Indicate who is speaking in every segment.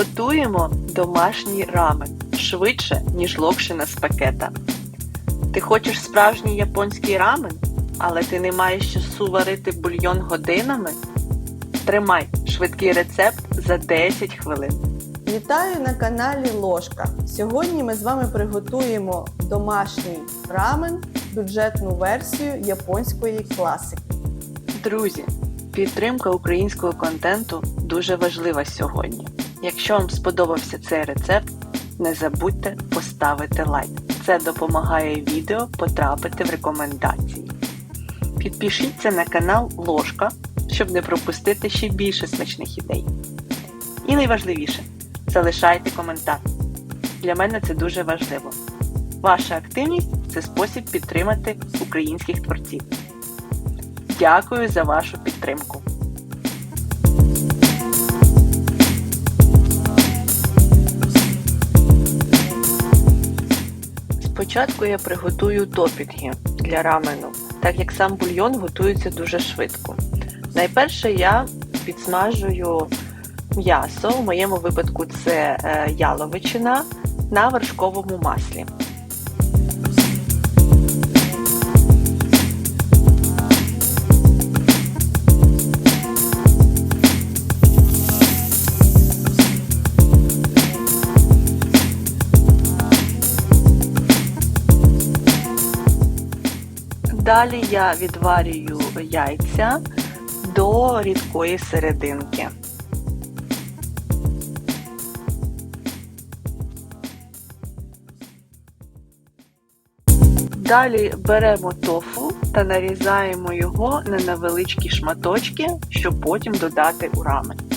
Speaker 1: Готуємо домашній рамен швидше, ніж локшина з пакета. Ти хочеш справжній японський рамен, але ти не маєш часу варити бульйон годинами? Тримай швидкий рецепт за 10 хвилин.
Speaker 2: Вітаю на каналі Ложка. Сьогодні ми з вами приготуємо домашній рамен, бюджетну версію японської класики.
Speaker 1: Друзі, підтримка українського контенту дуже важлива сьогодні. Якщо вам сподобався цей рецепт, не забудьте поставити лайк. Це допомагає відео потрапити в рекомендації. Підпишіться на канал Ложка, щоб не пропустити ще більше смачних ідей. І найважливіше, залишайте коментар. Для мене це дуже важливо. Ваша активність це спосіб підтримати українських творців. Дякую за вашу підтримку. Спочатку я приготую топінги для рамену, так як сам бульйон готується дуже швидко. Найперше я підсмажую м'ясо, в моєму випадку це е, яловичина на вершковому маслі. Далі я відварюю яйця до рідкої серединки. Далі беремо тофу та нарізаємо його на невеличкі шматочки, щоб потім додати у рамен.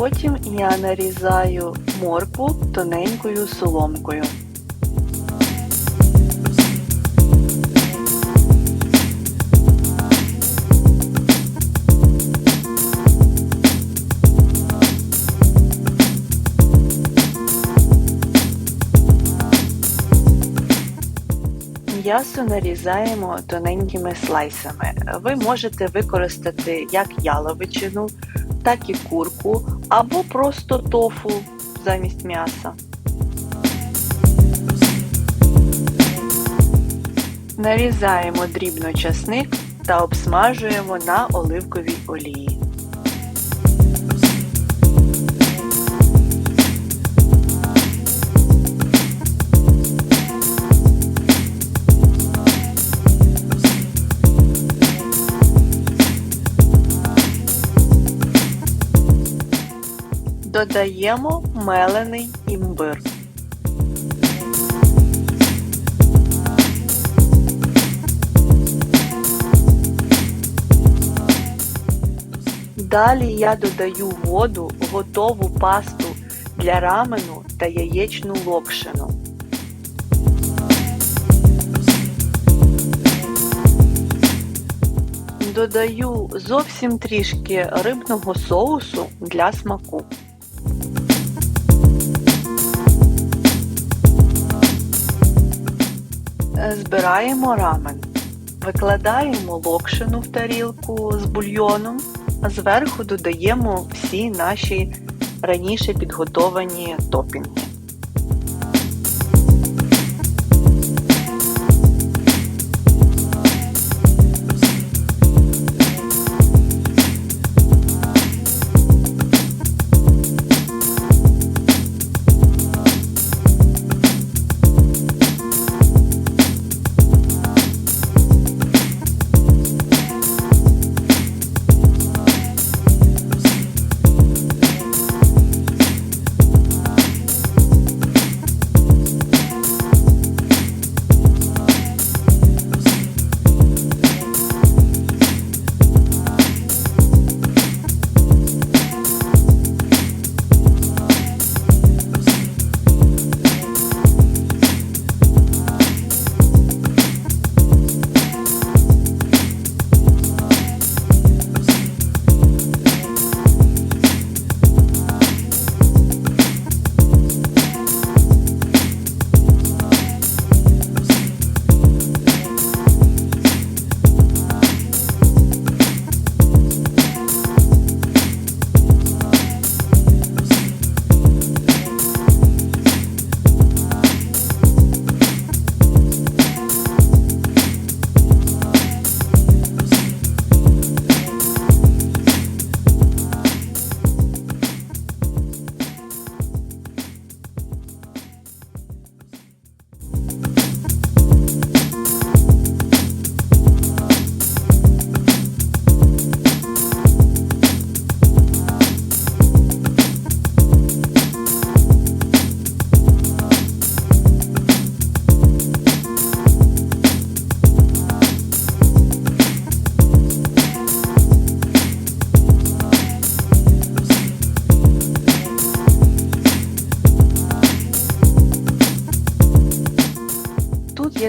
Speaker 1: Потім я нарізаю моркву тоненькою соломкою. М'ясо нарізаємо тоненькими слайсами. Ви можете використати як яловичину, так і курку, або просто тофу замість м'яса. Нарізаємо дрібно часник та обсмажуємо на оливковій олії. Додаємо мелений імбир. Далі я додаю воду, готову пасту для рамену та яєчну локшину. Додаю зовсім трішки рибного соусу для смаку. Збираємо рамен. Викладаємо локшину в тарілку з бульйоном, а зверху додаємо всі наші раніше підготовані топінги.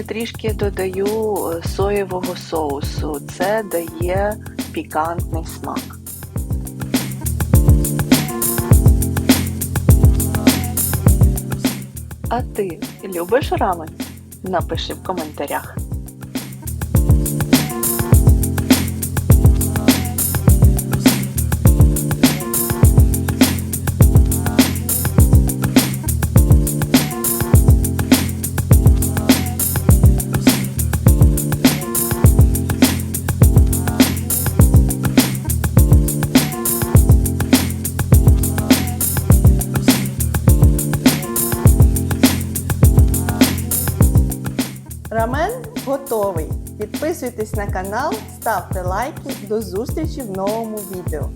Speaker 1: Трішки додаю е, соєвого соусу. Це дає пікантний смак. А ти любиш рамен? Напиши в коментарях.
Speaker 2: Готовий. Підписуйтесь на канал, ставте лайки. До зустрічі в новому відео.